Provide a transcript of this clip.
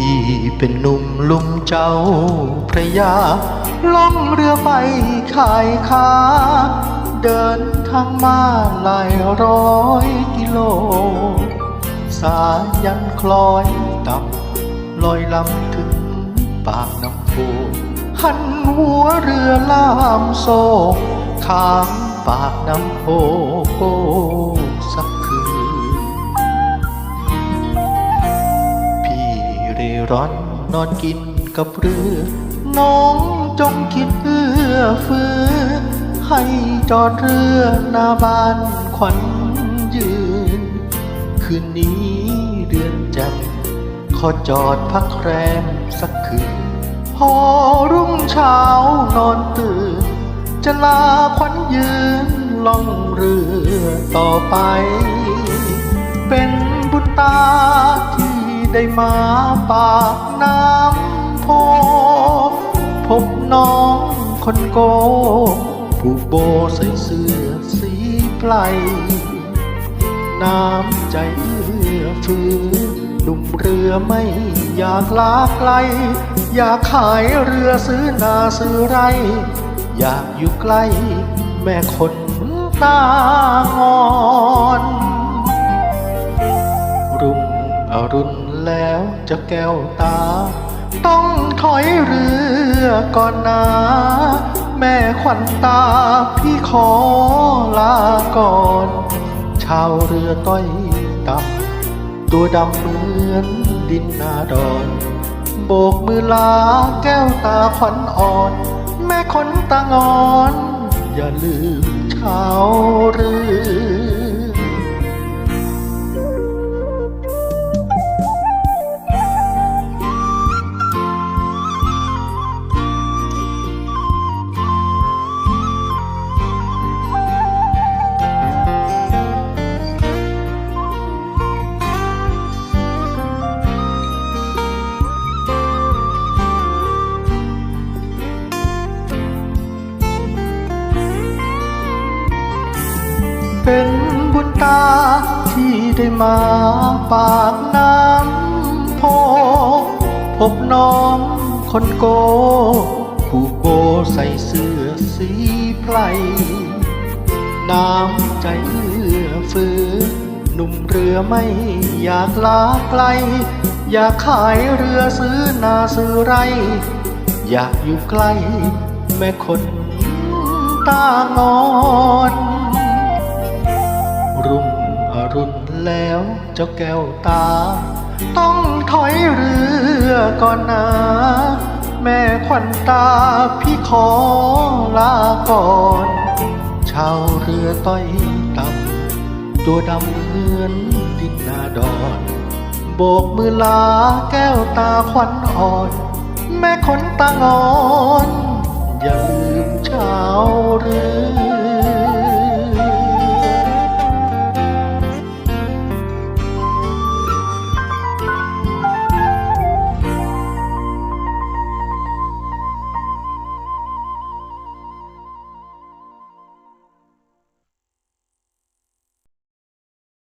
พี่เป็นหนุ่มลุ่มเจ้าพระยาล่องเรือไปขายค้า เดินทางมาหลายร้อยกิโล สายันคล้อยต่ำลอยลำถึงปากน้ำโพหันหัวเรือล่ามโซข้ามปากน้ำโพ ร่อนนอนกินกับเรือ น้องจงคิดเอื้อเฟื้อ ให้จอดเรือหน้าบ้านขวัญยืน คืนนี้เดือนจำขอจอดพักแรมสักคืน พอรุ่งเช้านอนตื่น จะลาขวัญยืนล่องเรือต่อไป เป็นบุญตาที่ ได้มาปากน้ำโพพบน้องคนโกผูกโบใส่เสื้อสีไพรน้ำใจเอื้อเฟื้อหนุ่มเรือไม่อยากลาไกล อยากขายเรือซื้อนาซื้อไร อยากอยู่ใกล้แม่คนตางอน รุ่งอรุณ แล้วจะแก้วตา ต้องถอยเรือก่อนนะแม่ขวัญตาพี่ขอลาก่อน ชาวเรือต้อยต่ำตัวดำเหมือนดินนาดอนโบกมือลาแก้วตาขวัญอ่อน แม่คนตางอน อย่าลืมชาวเรือ เป็นบุญตาที่ได้มาปากน้ำโพพบน้องคนโก ผู้โกใส่เสื้อสีไพรน้ำใจเอื้อเฟื้อหนุ่มเรือไม่อยากลาไกล อยากขายเรือซื้อนาซื้อไร อยากอยู่ใกล้แม่คนตางอน รุ่งอรุณแล้วเจ้าแก้วตา ต้องถอยเรือก่อนนะ แม่ขวัญตาพี่ขอลาก่อน ชาวเรือต้อยต่ำตัวดำเหมือนดินนาดอนโบกมือลาแก้วตาขวัญอ่อน แม่คนตางอน